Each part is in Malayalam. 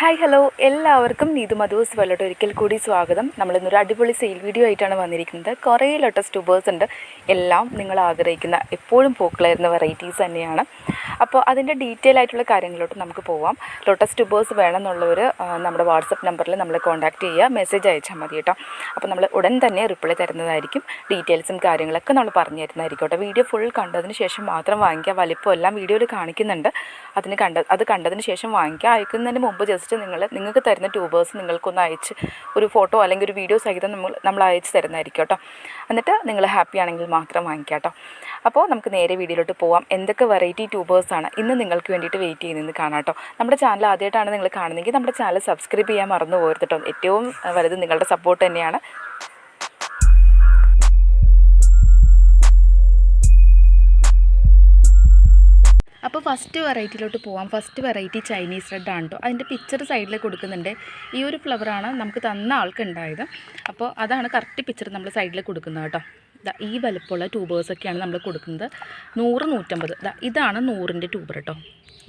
ഹായ് ഹലോ എല്ലാവർക്കും നീതു മധുസ് വെള്ളോട്ട് ഒരിക്കൽ കൂടി സ്വാഗതം. നമ്മളിന്നൊരു അടിപൊളി സെയിൽ വീഡിയോ ആയിട്ടാണ് വന്നിരിക്കുന്നത്. കുറേ ലോട്ടസ് ട്യൂബേഴ്സ് ഉണ്ട്. എല്ലാം നിങ്ങൾ ആഗ്രഹിക്കുന്ന എപ്പോഴും പൂക്കളായിരുന്ന വെറൈറ്റീസ് തന്നെയാണ്. അപ്പോൾ അതിന്റെ ഡീറ്റെയിൽ ആയിട്ടുള്ള കാര്യങ്ങളിലോട്ട് നമുക്ക് പോവാം. ലോട്ടസ് ട്യൂബേഴ്സ് വേണമെന്നുള്ളവർ നമ്മുടെ വാട്സപ്പ് നമ്പറിൽ നമ്മളെ കോൺടാക്റ്റ് ചെയ്യുക. മെസ്സേജ് അയച്ചാൽ മതി കേട്ടോ. അപ്പോൾ നമ്മൾ ഉടൻ തന്നെ റിപ്ലൈ തരുന്നതായിരിക്കും. ഡീറ്റെയിൽസും കാര്യങ്ങളൊക്കെ നമ്മൾ പറഞ്ഞു തരുന്നതായിരിക്കും കേട്ടോ. വീഡിയോ ഫുൾ കണ്ടതിന് ശേഷം മാത്രം വാങ്ങിക്കുക. വലിപ്പം എല്ലാം വീഡിയോയിൽ കാണിക്കുന്നുണ്ട്. അതിന് കണ്ട അത് കണ്ടതിന് ശേഷം വാങ്ങിക്കുക. അയക്കുന്നതിന് മുമ്പ് ജസ്റ്റ് നിങ്ങൾ നിങ്ങൾക്ക് തരുന്ന ട്യൂബേഴ്സ് നിങ്ങൾക്കൊന്ന് അയച്ച് ഒരു ഫോട്ടോ അല്ലെങ്കിൽ ഒരു വീഡിയോ സഹിതം നമ്മൾ നമ്മൾ അയച്ച് തരുന്നതായിരിക്കും കേട്ടോ. എന്നിട്ട് നിങ്ങൾ ഹാപ്പി ആണെങ്കിൽ മാത്രം വാങ്ങിക്കുക കേട്ടോ. അപ്പോൾ നമുക്ക് നേരെ വീഡിയോയിലോട്ട് പോവാം. എന്തൊക്കെ വെറൈറ്റി ട്യൂബേഴ്സാണ് ഇന്ന് നിങ്ങൾക്ക് വേണ്ടിയിട്ട് വെയിറ്റ് ചെയ്യുന്നത് കാണാം കേട്ടോ. നമ്മുടെ ചാനൽ ആദ്യമായിട്ടാണ് നിങ്ങൾ കാണുന്നതെങ്കിൽ നമ്മുടെ ചാനൽ സബ്സ്ക്രൈബ് ചെയ്യാൻ മറന്നു പോകരുത് കേട്ടോ. ഏറ്റവും വലുത് നിങ്ങളുടെ സപ്പോർട്ട് തന്നെയാണ്. അപ്പോൾ ഫസ്റ്റ് വെറൈറ്റിയിലോട്ട് പോവാം. ഫസ്റ്റ് വെറൈറ്റി ചൈനീസ് റെഡ് ആണ് കേട്ടോ അതിന്റെ പിക്ചർ സൈഡിൽ കൊടുക്കുന്നുണ്ട്. ഈ ഒരു ഫ്ലവറാണ് നമുക്ക് തന്ന ആൾക്ക് ഉണ്ടായത് അപ്പോൾ അതാണ് കറക്റ്റ് പിക്ചർ നമ്മൾ സൈഡിൽ കൊടുക്കുന്നത് കേട്ടോ. ഈ വലുപ്പമുള്ള ട്യൂബേഴ്സൊക്കെയാണ് നമ്മൾ കൊടുക്കുന്നത്. നൂറ് നൂറ്റമ്പത്. ഇതാണ് നൂറിന്റെ ട്യൂബർ കേട്ടോ.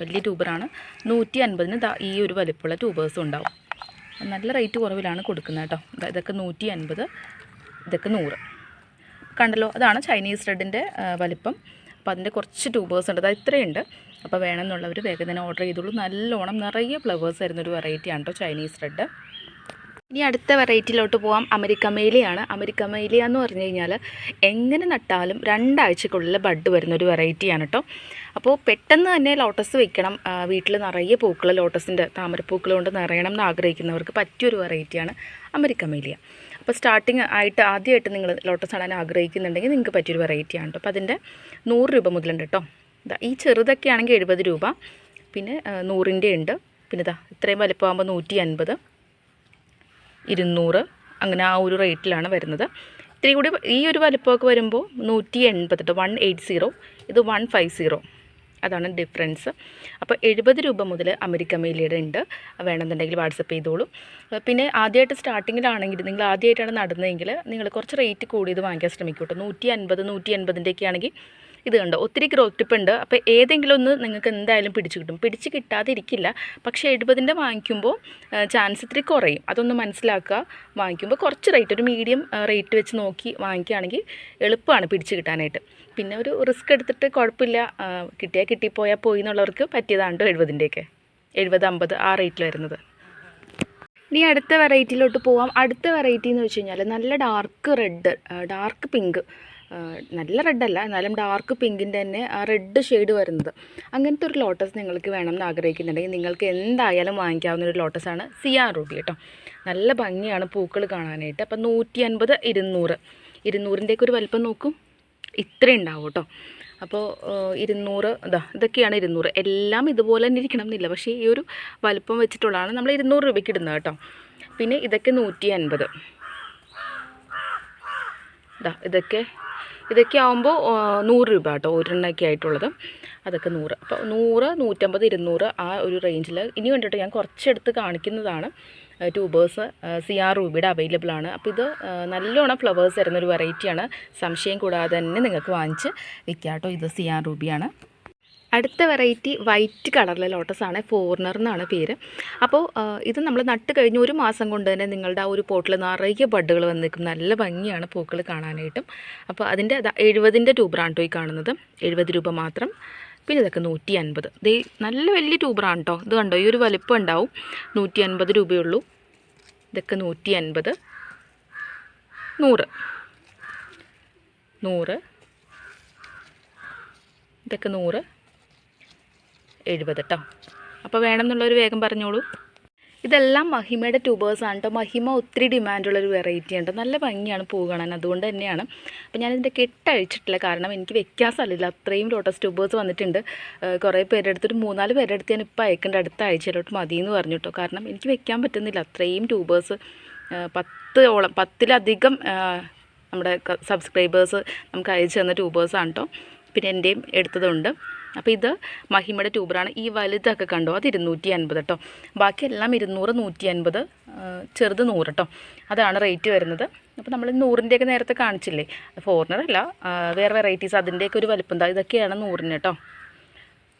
വലിയ ട്യൂബറാണ് നൂറ്റി അൻപതിന് ദാ ഈ ഒരു വലുപ്പമുള്ള ട്യൂബേഴ്സും ഉണ്ടാവും. നല്ല റേറ്റ് കുറവിലാണ് കൊടുക്കുന്നത് കേട്ടോ. ഇതൊക്കെ നൂറ്റി അൻപത് ഇതൊക്കെ നൂറ്. കണ്ടല്ലോ അതാണ് ചൈനീസ് റെഡിന്റെ വലിപ്പം. അപ്പോൾ അതിന്റെ കുറച്ച് ട്യൂബേഴ്സ് ഉണ്ട്. അത് ഇത്രയുണ്ട്. അപ്പോൾ വേണമെന്നുള്ളവർ വേഗം തന്നെ ഓർഡർ ചെയ്തോളൂ. നല്ലോണം നിറയെ ഫ്ലവേഴ്സ് വരുന്നൊരു വെറൈറ്റിയാണ് കേട്ടോ ചൈനീസ് റെഡ്. ഇനി അടുത്ത വെറൈറ്റിയിലോട്ട് പോകാം അമരിക്ക മേലിയാണ് അമരിക്ക മേലിയ എന്ന് പറഞ്ഞു കഴിഞ്ഞാൽ എങ്ങനെ നട്ടാലും രണ്ടാഴ്ചക്കുള്ളിൽ ബഡ് വരുന്ന ഒരു വെറൈറ്റിയാണ് കേട്ടോ. അപ്പോൾ പെട്ടെന്ന് തന്നെ ലോട്ടസ് വെക്കണം. വീട്ടിൽ നിറയെ പൂക്കൾ ലോട്ടസിന്റെ താമരപ്പൂക്കൾ കൊണ്ട് നിറയണം എന്ന് ആഗ്രഹിക്കുന്നവർക്ക് പറ്റിയൊരു വെറൈറ്റിയാണ് അമരിക്ക മേലിയ അപ്പോൾ സ്റ്റാർട്ടിങ് ആയിട്ട് ആദ്യമായിട്ട് നിങ്ങൾ ലോട്ടസ് നടാൻ ആഗ്രഹിക്കുന്നുണ്ടെങ്കിൽ നിങ്ങൾക്ക് പറ്റിയൊരു വെറൈറ്റിയാണ് കേട്ടോ. അപ്പോൾ അതിന്റെ നൂറ് രൂപ മുതലുണ്ട് കേട്ടോ. ഈ ചെറുതൊക്കെ ആണെങ്കിൽ എഴുപത് രൂപ. പിന്നെ നൂറിന്റെ ഉണ്ട്. പിന്നെ ഇതാ ഇത്രയും വലിപ്പമാകുമ്പോൾ നൂറ്റി അൻപത് ഇരുന്നൂറ് അങ്ങനെ ആ ഒരു റേറ്റിലാണ് വരുന്നത്. ഇത്തിരി കൂടി ഈ ഒരു വലിപ്പമൊക്കെ വരുമ്പോൾ നൂറ്റി എൺപത് കേട്ടോ വൺ എയ്റ്റ് സീറോ ഇത് വൺ ഫൈവ് സീറോ അതാണ് ഡിഫറൻസ് അപ്പോൾ എഴുപത് രൂപ മുതൽ അമേരിക്ക മേലിയുടെ ഉണ്ട് വേണമെന്നുണ്ടെങ്കിൽ വാട്സപ്പ് ചെയ്തോളൂ. പിന്നെ ആദ്യമായിട്ട് സ്റ്റാർട്ടിങ്ങിലാണെങ്കിൽ നിങ്ങൾ ആദ്യമായിട്ടാണ് നടന്നതെങ്കിൽ നിങ്ങൾ കുറച്ച് റേറ്റ് കൂടിയത് വാങ്ങിക്കാൻ ശ്രമിക്കും കേട്ടോ നൂറ്റി അൻപത് നൂറ്റി എൺപതിന്റെയൊക്കെ ആണെങ്കിൽ ഇത് കണ്ടോ? ഒത്തിരി ഗ്രോത്ത് ടിപ്പ് ഉണ്ട് അപ്പോൾ ഏതെങ്കിലും ഒന്ന് നിങ്ങൾക്ക് എന്തായാലും പിടിച്ച് കിട്ടും. പിടിച്ച് കിട്ടാതെ ഇരിക്കില്ല പക്ഷേ എഴുപതിന്റെ വാങ്ങിക്കുമ്പോൾ ചാൻസ് ഇത്തിരി കുറയും. അതൊന്ന് മനസ്സിലാക്കുക. വാങ്ങിക്കുമ്പോൾ കുറച്ച് റേറ്റ് ഒരു മീഡിയം റേറ്റ് വെച്ച് നോക്കി വാങ്ങിക്കുകയാണെങ്കിൽ എളുപ്പമാണ് പിടിച്ച് കിട്ടാനായിട്ട്. പിന്നെ ഒരു റിസ്ക് എടുത്തിട്ട് കുഴപ്പമില്ല. കിട്ടിയാൽ കിട്ടിപ്പോയാൽ പോയി എന്നുള്ളവർക്ക് പറ്റിയതാണ് കേട്ടോ എഴുപതിന്റെയൊക്കെ? എഴുപത് അമ്പത് ആ റേറ്റിൽ വരുന്നത്. ഇനി അടുത്ത വെറൈറ്റിയിലോട്ട് പോവാം. അടുത്ത വെറൈറ്റി എന്ന് വെച്ച് കഴിഞ്ഞാൽ നല്ല ഡാർക്ക് റെഡ് ഡാർക്ക് പിങ്ക് നല്ല റെഡല്ല എന്നാലും ഡാർക്ക് പിങ്കിന്റെ തന്നെ ആ റെഡ് ഷെയ്ഡ് വരുന്നത്. അങ്ങനത്തെ ഒരു ലോട്ടസ് നിങ്ങൾക്ക് വേണം എന്ന് ആഗ്രഹിക്കുന്നുണ്ടെങ്കിൽ നിങ്ങൾക്ക് എന്തായാലും വാങ്ങിക്കാവുന്ന ഒരു ലോട്ടസാണ് സിയാർ റൂബി കേട്ടോ. നല്ല ഭംഗിയാണ് പൂക്കൾ കാണാനായിട്ട്. അപ്പം നൂറ്റി അൻപത് ഇരുന്നൂറ്. ഇരുന്നൂറിന്റെയൊക്കെ ഒരു വലിപ്പം നോക്കും. ഇത്ര ഉണ്ടാവും കേട്ടോ. അപ്പോൾ ഇരുന്നൂറ് ഇതാ ഇതൊക്കെയാണ് ഇരുന്നൂറ്. എല്ലാം ഇതുപോലെ തന്നെ ഇരിക്കണം എന്നില്ല. പക്ഷേ ഈ ഒരു വലിപ്പം വെച്ചിട്ടുള്ളതാണ് നമ്മൾ ഇരുന്നൂറ് രൂപയ്ക്ക് ഇടുന്നത് കേട്ടോ. പിന്നെ ഇതൊക്കെ നൂറ്റി അൻപത് ഇതാ ഇതൊക്കെ ഇതൊക്കെ ആകുമ്പോൾ നൂറ് രൂപ കേട്ടോ ഒരെണ്ണമൊക്കെ ആയിട്ടുള്ളത്. അതൊക്കെ നൂറ്. അപ്പോൾ നൂറ് നൂറ്റമ്പത് ഇരുന്നൂറ് ആ ഒരു റേഞ്ചിൽ ഇനി കണ്ടിട്ട് ഞാൻ കുറച്ചെടുത്ത് കാണിക്കുന്നതാണ്. ട്യൂബേഴ്സ് സി ആർ റൂബിയുടെ അവൈലബിൾ ആണ്. അപ്പോൾ ഇത് നല്ലോണം ഫ്ലവേഴ്സ് തരുന്നൊരു വെറൈറ്റിയാണ് സംശയം കൂടാതെ തന്നെ നിങ്ങൾക്ക് വാങ്ങിച്ച് വിൽക്കാം കേട്ടോ. ഇത് സി ആർ രൂപയാണ് അടുത്ത വെറൈറ്റി വൈറ്റ് കളറിലെ ലോട്ടസാണ് ഫോറിനർ എന്നാണ് പേര്. അപ്പോൾ ഇത് നമ്മൾ നട്ട് കഴിഞ്ഞ് ഒരു മാസം കൊണ്ട് തന്നെ നിങ്ങളുടെ ആ ഒരു പോട്ടിൽ നിറയെ ബഡുകൾ വന്ന് നിൽക്കും നല്ല ഭംഗിയാണ് പൂക്കൾ കാണാനായിട്ടും. അപ്പോൾ അതിന്റെ എഴുപതിന്റെ ട്യൂബറാണ് കേട്ടോ ഈ കാണുന്നത്. എഴുപത് രൂപ മാത്രം. പിന്നെ ഇതൊക്കെ നൂറ്റി അൻപത് ഇത് നല്ല വലിയ ട്യൂബറാണ് കേട്ടോ ഇത് കണ്ടോ? ഈ ഒരു വലിപ്പം ഉണ്ടാവും. നൂറ്റി അൻപത് രൂപയുള്ളൂ. ഇതൊക്കെ നൂറ്റി അൻപത് നൂറ്. നൂറ്. ഇതൊക്കെ നൂറ്. എഴുപത് കേട്ടോ അപ്പോൾ വേണമെന്നുള്ളൊരു വേഗം പറഞ്ഞോളൂ. ഇതെല്ലാം മഹിമയുടെ ട്യൂബേഴ്സാണ് കേട്ടോ മഹിമ ഒത്തിരി ഡിമാൻഡുള്ളൊരു വെറൈറ്റി ഉണ്ട് നല്ല ഭംഗിയാണ് പൂ കാണാൻ. അതുകൊണ്ട് തന്നെയാണ്. അപ്പോൾ ഞാനിതിന്റെ കെട്ടഴിച്ചിട്ടില്ല. കാരണം എനിക്ക് വെക്കാൻ സ്ഥലമില്ല അത്രയും ലോട്ടസ് ട്യൂബേഴ്സ് വന്നിട്ടുണ്ട്. കുറേ പേരുടെ അടുത്തൊരു മൂന്നാൽ പേരുടെ അടുത്ത് ഞാൻ ഇപ്പോൾ അയക്കേണ്ട. അടുത്ത ആഴ്ചയിലോട്ട് മതി എന്ന് പറഞ്ഞു കേട്ടോ കാരണം എനിക്ക് വെക്കാൻ പറ്റുന്നില്ല. അത്രയും ട്യൂബേഴ്സ് പത്തോളം പത്തിലധികം നമ്മുടെ സബ്സ്ക്രൈബേഴ്സ് നമുക്ക് അയച്ചു തന്ന ട്യൂബേഴ്സാണ് കേട്ടോ പിന്നെ എന്റെയും എടുത്തതുണ്ട്. അപ്പോൾ ഇത് മഹിമയുടെ ട്യൂബറാണ്. ഈ വലുതൊക്കെ കണ്ടോ? അത് ഇരുന്നൂറ്റി അൻപത് കേട്ടോ ബാക്കിയെല്ലാം ഇരുന്നൂറ് നൂറ്റി അൻപത് ചെറുത് നൂറ് കേട്ടോ അതാണ് റേറ്റ് വരുന്നത്. അപ്പോൾ നമ്മൾ നൂറിന്റെയൊക്കെ നേരത്തെ കാണിച്ചില്ലേ? ഫോറിനർ അല്ല വേറെ വെറൈറ്റീസ്. അതിന്റെയൊക്കെ ഒരു വലുപ്പം. എന്താ ഇതൊക്കെയാണ് നൂറിന് കേട്ടോ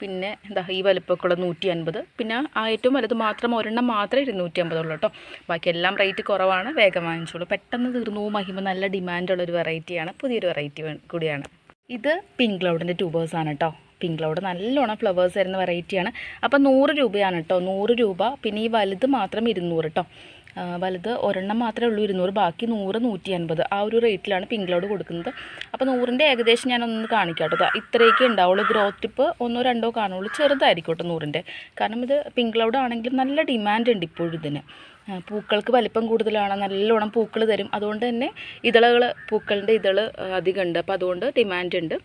പിന്നെ എന്താ ഈ വലുപ്പമൊക്കെ ഉള്ളത് നൂറ്റി അൻപത് പിന്നെ ആ ഏറ്റവും വലുത് മാത്രം ഒരെണ്ണം മാത്രമേ ഇരുന്നൂറ്റി അമ്പതുള്ളൂ കേട്ടോ ബാക്കി എല്ലാം റേറ്റ് കുറവാണ്. വേഗം വാങ്ങിച്ചോളൂ. പെട്ടെന്ന് തീർന്നു മഹിമ നല്ല ഡിമാൻഡുള്ളൊരു വെറൈറ്റിയാണ്. പുതിയൊരു വെറൈറ്റി കൂടിയാണ്. ഇത് പിങ്ക് ക്ലൗഡിന്റെ ട്യൂബേഴ്സാണ് കേട്ടോ പിങ്ക് ക്ലൗഡ് നല്ലോണം ഫ്ലവേഴ്സ് വരുന്ന വെറൈറ്റിയാണ് അപ്പോൾ നൂറ് രൂപയാണ് കേട്ടോ. നൂറ് രൂപ. പിന്നെ ഈ വലുത് മാത്രം ഇരുന്നൂറ് കേട്ടോ വലുത് ഒരെണ്ണം മാത്രമേ ഉള്ളൂ ഇരുന്നൂറ്. ബാക്കി നൂറ് നൂറ്റി അൻപത് ആ ഒരു റേറ്റിലാണ് പിങ്ക് ക്ലൗഡ് കൊടുക്കുന്നത്. അപ്പോൾ നൂറിന്റെ ഏകദേശം ഞാനൊന്ന് കാണിക്കാം കേട്ടോ. ഇത്രയൊക്കെ ഉണ്ടാവുള്ളൂ. ഗ്രോത്ത് ടിപ്പ് ഒന്നോ രണ്ടോ കാണുള്ളൂ. ചെറുതായിരിക്കും കേട്ടോ നൂറിന്റെ കാരണം ഇത് പിങ്ക് ക്ലൗഡ് ആണെങ്കിലും നല്ല ഡിമാൻഡ് ഉണ്ട് ഇപ്പോഴും ഇതിന്. പൂക്കൾക്ക് വലിപ്പം കൂടുതലാണ് നല്ലോണം പൂക്കൾ തരും. അതുകൊണ്ട് തന്നെ ഇതളകൾ പൂക്കളുടെ ഇതൾ അധികം ഉണ്ട് അപ്പോൾ അതുകൊണ്ട് ഡിമാൻഡ് ഉണ്ട്.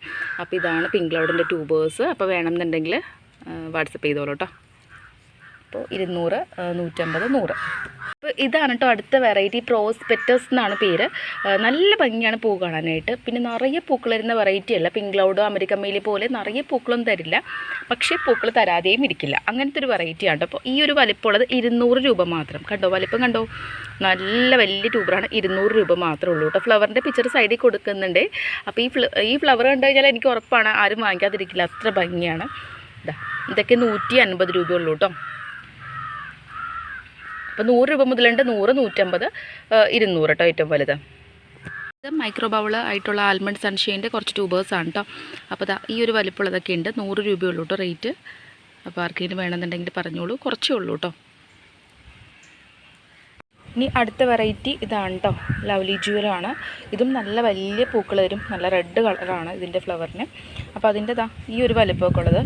അപ്പോൾ ഇതാണ് പിങ്ക് ക്ലൗഡിന്റെ ട്യൂബേഴ്സ് അപ്പോൾ വേണമെന്നുണ്ടെങ്കിൽ വാട്സപ്പ് ചെയ്തോളൂ കേട്ടോ അപ്പോൾ ഇരുന്നൂറ് നൂറ്റമ്പത് നൂറ്. അപ്പോൾ ഇതാണ് കേട്ടോ അടുത്ത വെറൈറ്റി പ്രോസ്പെറ്റസ് എന്നാണ് പേര്. നല്ല ഭംഗിയാണ് പൂ കാണാനായിട്ട്. പിന്നെ നിറയെ പൂക്കൾ വരുന്ന വെറൈറ്റി അല്ല. പിങ്ക് ക്ലൗഡോ അമേരിക്കൻ മെയിലി പോലെ നിറയെ പൂക്കളൊന്നും തരില്ല. പക്ഷേ പൂക്കൾ തരാതെയും ഇരിക്കില്ല. അങ്ങനത്തെ ഒരു വെറൈറ്റി ആണ് അപ്പോൾ ഈ ഒരു വലിപ്പമുള്ളത് ഇരുന്നൂറ് രൂപ മാത്രം. കണ്ടോ? വലിപ്പം കണ്ടോ? നല്ല വലിയ ട്യൂബറാണ് ഇരുന്നൂറ് രൂപ മാത്രമേ ഉള്ളൂ കേട്ടോ. ഫ്ലവറിന്റെ പിക്ചർ സൈഡിൽ കൊടുക്കുന്നുണ്ട്. അപ്പോൾ ഈ ഫ്ല ഈ ഫ്ലവർ കണ്ടു കഴിഞ്ഞാൽ എനിക്ക് ഉറപ്പാണ് ആരും വാങ്ങിക്കാതിരിക്കില്ല. അത്ര ഭംഗിയാണ്. ഇതാ ഇതൊക്കെ നൂറ്റി അൻപത് രൂപയുള്ളൂ കേട്ടോ. അപ്പോൾ നൂറ് രൂപ മുതലുണ്ട് നൂറ് നൂറ്റമ്പത് ഇരുന്നൂറ് കേട്ടോ ഏറ്റവും വലുത്. ഇത് മൈക്രോ ബൗൾ ആയിട്ടുള്ള ആൽമണ്ട് സൺഷൈന്റെ കുറച്ച് ട്യൂബേഴ്സാണ് കേട്ടോ അപ്പോൾ ഈ ഒരു വലിപ്പമുള്ളതൊക്കെ ഉണ്ട്. നൂറ് രൂപയുള്ളൂ കേട്ടോ റേറ്റ് അപ്പോൾ ആർക്കെങ്കിലും വേണമെന്നുണ്ടെങ്കിൽ പറഞ്ഞോളൂ. കുറച്ചേ ഉള്ളൂ കേട്ടോ ഇനി അടുത്ത വെറൈറ്റി ഇതാണ് കേട്ടോ ലവ്ലി ജ്യൂലാണ് ഇതും നല്ല വലിയ പൂക്കൾ വരും നല്ല റെഡ് കളറാണ് ഇതിന്റെ ഫ്ലവറിന് അപ്പോൾ അതിന്റെ ദാ ഈ ഒരു വലിപ്പമൊക്കെ ഉള്ളത്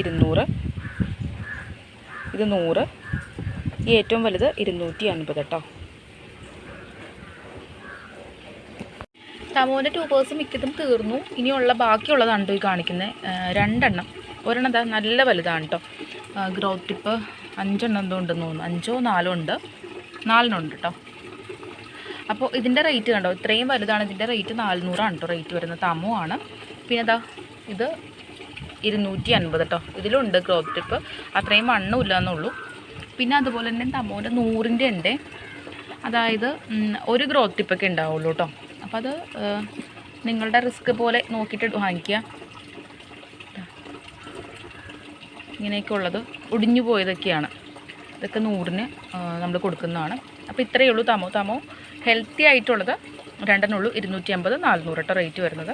ഇരുന്നൂറ്. ഇത് നൂറ്. ഈ ഏറ്റവും വലുത് ഇരുന്നൂറ്റി അൻപത് കേട്ടോ തമോന്റെ ട്യൂബേഴ്സ് മിക്കതും തീർന്നു. ഇനിയുള്ള ബാക്കിയുള്ളതാണ് ഈ കാണിക്കുന്നത് രണ്ടെണ്ണം. ഒരെണ്ണം നല്ല വലുതാണ് കേട്ടോ ഗ്രോത്ത് ടിപ്പ് അഞ്ചെണ്ണം എന്തോ ഉണ്ടെന്ന് തോന്നുന്നു. അഞ്ചോ നാലോ ഉണ്ട്. നാലെണ്ണമുണ്ട് കേട്ടോ അപ്പോൾ ഇതിന്റെ റേറ്റ് കണ്ടോ? ഇത്രയും വലുതാണ്. ഇതിന്റെ റേറ്റ് നാനൂറാണ് കേട്ടോ റേറ്റ് വരുന്നത്. തമോ ആണ്. പിന്നെ ഇതാ ഇത് ഇരുന്നൂറ്റി അൻപത് കേട്ടോ ഇതിലുണ്ട് ഗ്രോത്ത് ടിപ്പ് അത്രയും മണ്ണും ഇല്ലയെന്നുള്ളൂ പിന്നെ അതുപോലെ തന്നെ തമോന്റെ നൂറിന്റെ ഉണ്ട്. അതായത് ഒരു ഗ്രോത്ത് ടിപ്പൊക്കെ ഉണ്ടാവുള്ളൂ കേട്ടോ അപ്പോൾ അത് നിങ്ങളുടെ റിസ്ക് പോലെ നോക്കിയിട്ട് വാങ്ങിക്കുക. ഇങ്ങനെയൊക്കെ ഉള്ളത് ഒടിഞ്ഞു പോയതൊക്കെയാണ്. ഇതൊക്കെ നൂറിന് നമ്മൾ കൊടുക്കുന്നതാണ്. അപ്പോൾ ഇത്രയേ ഉള്ളൂ തമോ. തമോ ഹെൽത്തി ആയിട്ടുള്ളത് രണ്ടെണ്ണുള്ളൂ ഇരുന്നൂറ്റി അമ്പത് നാനൂറ് റേറ്റ് വരുന്നത്.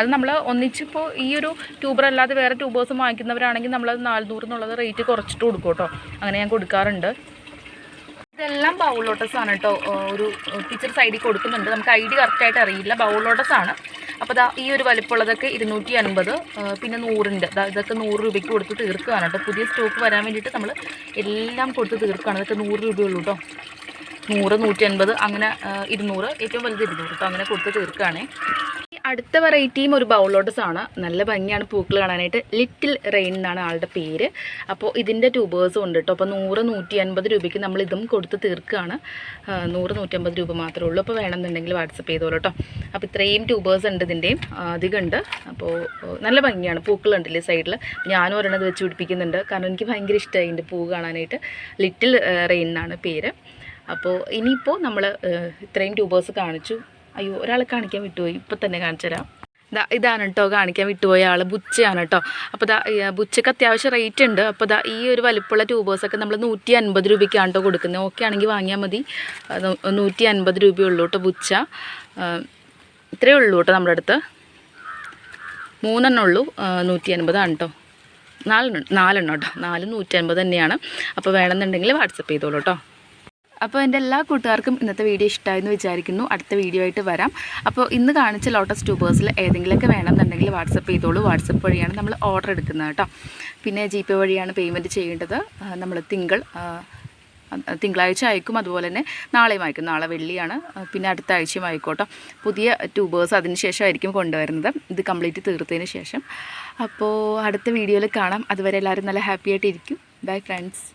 അത് നമ്മൾ ഒന്നിച്ചിപ്പോൾ ഈ ഒരു ട്യൂബർ അല്ലാതെ വേറെ ട്യൂബേഴ്സ് വാങ്ങിക്കുന്നവരാണെങ്കിൽ നമ്മളത് നാനൂറ് എന്നുള്ളത് റേറ്റ് കുറച്ചിട്ട് കൊടുക്കും കേട്ടോ. അങ്ങനെ ഞാൻ കൊടുക്കാറുണ്ട്. ഇതെല്ലാം ബൗൾ ലോട്ടസ് ആണ് കേട്ടോ. ഒരു ടീച്ചർ സൈഡിൽ കൊടുക്കുന്നുണ്ട്. നമുക്ക് ഐ ഡി കറക്റ്റായിട്ട് അറിയില്ല. ബൗൾ ലോട്ടസ് ആണ്. അപ്പോൾ ദാ ഈ ഒരു വലിപ്പമുള്ളതൊക്കെ ഇരുന്നൂറ്റി അൻപത് പിന്നെ നൂറിന്റെ. ഇതൊക്കെ നൂറ് രൂപയ്ക്ക് കൊടുത്ത് തീർക്കുകയാണ് കേട്ടോ. പുതിയ സ്റ്റോക്ക് വരാൻ വേണ്ടിയിട്ട് നമ്മൾ എല്ലാം കൊടുത്ത് തീർക്കുകയാണ്. ഇതൊക്കെ നൂറ് രൂപയുള്ളൂ കേട്ടോ. നൂറ് നൂറ്റി അൻപത് അങ്ങനെ ഇരുന്നൂറ് ഏറ്റവും വലുത് ഇരുന്നൂറ് കേട്ടോ. അങ്ങനെ കൊടുത്ത് തീർക്കുകയാണേ. അടുത്ത വെറൈറ്റിയും ഒരു ബൗൾ ആണ്. നല്ല ഭംഗിയാണ് പൂക്കൾ കാണാനായിട്ട്. ലിറ്റിൽ റെയിൻ എന്നാണ് ആളുടെ പേര്. അപ്പോൾ ഇതിന്റെ ട്യൂബേഴ്സും ഉണ്ട് കേട്ടോ അപ്പോൾ നൂറ് നൂറ്റി അൻപത് രൂപയ്ക്ക് നമ്മൾ ഇതും കൊടുത്ത് തീർക്കുകയാണ് നൂറ് നൂറ്റമ്പത് രൂപ മാത്രമേ ഉള്ളൂ. അപ്പോൾ വേണമെന്നുണ്ടെങ്കിൽ വാട്സപ്പ് ചെയ്തോളൂ കേട്ടോ അപ്പോൾ ഇത്രയും ട്യൂബേഴ്സ് ഉണ്ട് ഇതിന്റെയും അധികം ഉണ്ട്. അപ്പോൾ നല്ല ഭംഗിയാണ്. പൂക്കളുണ്ടല്ലേ സൈഡിൽ ഞാനും ഒരെണ്ണത് വെച്ച് പിടിപ്പിക്കുന്നുണ്ട്. കാരണം എനിക്ക് ഭയങ്കര ഇഷ്ടമായി ഇതിന്റെ പൂ കാണാനായിട്ട്. ലിറ്റിൽ റെയിൻ എന്നാണ് പേര്. അപ്പോൾ ഇനിയിപ്പോൾ നമ്മൾ ഇത്രയും ട്യൂബേഴ്സ് കാണിച്ചു. അയ്യോ ഒരാളെ കാണിക്കാൻ വിട്ടുപോയി. ഇപ്പം തന്നെ കാണിച്ചു തരാം. ദാ ഇതാണ് കേട്ടോ കാണിക്കാൻ വിട്ടുപോയ ആൾ ബുച്ചയാണ് കേട്ടോ അപ്പോൾ ദാ ബുച്ചക്ക് അത്യാവശ്യം റേറ്റ് ഉണ്ട്. അപ്പോൾ ദാ ഈ ഒരു വലുപ്പമുള്ള ട്യൂബേഴ്സൊക്കെ നമ്മൾ നൂറ്റി അൻപത് രൂപയ്ക്കാണ് കേട്ടോ കൊടുക്കുന്നത്. ഓക്കെ ആണെങ്കിൽ വാങ്ങിയാൽ മതി. നൂറ്റി അൻപത് രൂപയുള്ളൂ കേട്ടോ ബുച്ച. ഇത്രയേ ഉള്ളൂ കേട്ടോ നമ്മുടെ അടുത്ത്. മൂന്നെണ്ണം ഉള്ളൂ. നൂറ്റി അൻപതാണ് കേട്ടോ നാലെണ്ണം നാലെണ്ണം കേട്ടോ നാല് നൂറ്റി അൻപത് തന്നെയാണ്. അപ്പോൾ വേണമെന്നുണ്ടെങ്കിൽ വാട്സപ്പ് ചെയ്തോളൂ കേട്ടോ അപ്പോൾ എന്റെ എല്ലാ കൂട്ടുകാർക്കും ഇന്നത്തെ വീഡിയോ ഇഷ്ടമായെന്ന് വിചാരിക്കുന്നു. അടുത്ത വീഡിയോ ആയിട്ട് വരാം. അപ്പോൾ ഇന്ന് കാണിച്ച ലോട്ടസ് ട്യൂബേഴ്സിൽ ഏതെങ്കിലുമൊക്കെ വേണമെന്നുണ്ടെങ്കിൽ വാട്സപ്പ് ചെയ്തോളൂ. വാട്സപ്പ് വഴിയാണ് നമ്മൾ ഓർഡർ എടുക്കുന്നത് കേട്ടോ. പിന്നെ ജി പേ വഴിയാണ് പേയ്മെന്റ് ചെയ്യേണ്ടത്. നമ്മൾ തിങ്കൾ തിങ്കളാഴ്ച അയക്കും. അതുപോലെ തന്നെ നാളെയും അയക്കും. നാളെ വെള്ളിയാണ്. പിന്നെ അടുത്ത ആഴ്ചയും ആയിക്കോട്ടോ പുതിയ ട്യൂബേഴ്സ് അതിന് ശേഷമായിരിക്കും കൊണ്ടുവരുന്നത്. ഇത് കംപ്ലീറ്റ് തീർത്തതിന് ശേഷം. അപ്പോൾ അടുത്ത വീഡിയോയിൽ കാണാം. അതുവരെ എല്ലാവരും നല്ല ഹാപ്പി ആയിട്ടിരിക്കും. Bye friends